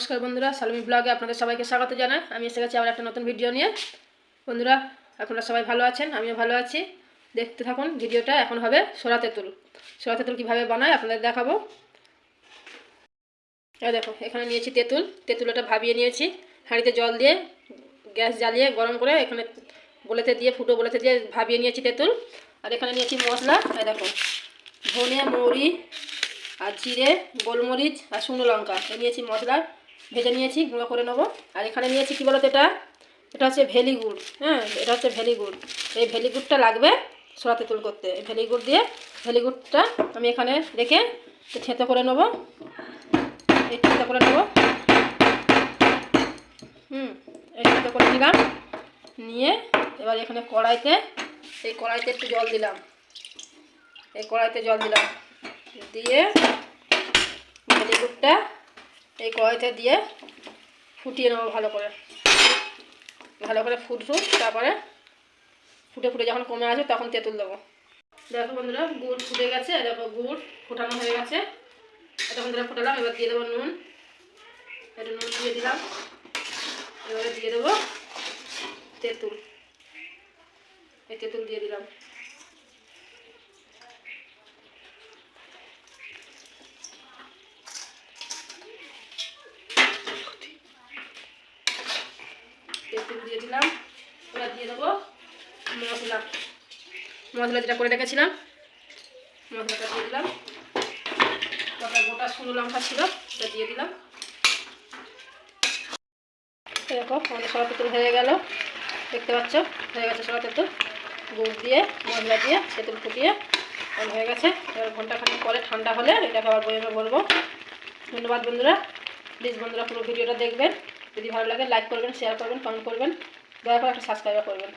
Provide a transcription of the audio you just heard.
নমস্কার বন্ধুরা, সালমি ব্লগে আপনাদের সবাইকে স্বাগত জানাই। আমি এসে গেছি আবার একটা নতুন ভিডিও নিয়ে। বন্ধুরা, আপনারা সবাই ভালো আছেন? আমিও ভালো আছি। দেখতে থাকুন ভিডিওটা এখন হবে সোরা তেঁতুল। সোরা তেঁতুল কীভাবে বানায় আপনাদের দেখাবো। দেখো, এখানে নিয়েছি তেঁতুল। তেঁতুলটা ভাবিয়ে নিয়েছি। হাঁড়িতে জল দিয়ে, গ্যাস জ্বালিয়ে গরম করে এখানে বলেতে দিয়ে, ফুটো বলেতে দিয়ে ভাবিয়ে নিয়েছি তেঁতুল। আর এখানে নিয়েছি মশলা। দেখো ধনে মৌরি, আর জিরে, গোলমরিচ, আর শুকনো লঙ্কা। নিয়েছি মশলা। ভেজে নিয়েছি, গুঁড়ো করে নেব। আর এখানে নিয়েছি কী বলতো এটা? এটা হচ্ছে ভেলি গুড় হ্যাঁ? এটা হচ্ছে ভেলি গুড়। এই ভেলি গুড়টা লাগবে সোড়া তেঁতুল করতে। এই ভেলি গুড় দিয়ে ভেলি গুড়টা আমি এখানে রেখে থেঁতো করে নেব। এই থেঁতো করে নেব। হুম, এই থেঁতো করে নিলাম। নিয়ে এবার এখানে কড়াইতে, এই কড়াইতে একটু জল দিলাম। এই কড়াইতে জল দিলাম। দিয়ে ভেলি গুড়টা এই কড়াইতে দিয়ে ফুটিয়ে নেব ভালো করে। ভালো করে ফুটুক, তারপরে ফুটে ফুটে যখন কমে আসবে তখন তেঁতুল দেবো। দেখো বন্ধুরা, গুড় ফুটে গেছে, দেখো গুড় ফোটানো হয়ে গেছে। এটা বন্ধুরা ফোটালাম, এবার দিয়ে দেবো নুন। একটু নুন দিয়ে দিলাম। এবারে দিয়ে দেবো তেঁতুল। এই তেঁতুল দিয়ে দিলাম। দিয়ে দিলাম। এবার দিয়ে দেবো মশলা। মশলা যেটা করে রেখেছিলাম, মশলাটা দিয়ে দিলাম। কটা গোটা শুকনো লঙ্কা ছিল, সেটা দিয়ে দিলাম। এরকম আমাদের সরা তেঁতুল হয়ে গেল। দেখতে পাচ্ছ? হয়ে গেছে সরা তেঁতুল গুড় দিয়ে, মশলা দিয়ে তেঁতুল ফুটিয়ে এখন হয়ে গেছে। এবার ঘন্টাখানেক পরে ঠান্ডা হলে এটাকে আবার বইয়ে বলব। ধন্যবাদ বন্ধুরা। প্লিজ বন্ধুরা পুরো ভিডিওটা দেখবেন। যদি ভালো লাগে লাইক করবেন শেয়ার করবেন কমেন্ট করবেন। দয়া করে একটা সাবস্ক্রাইব করবেন।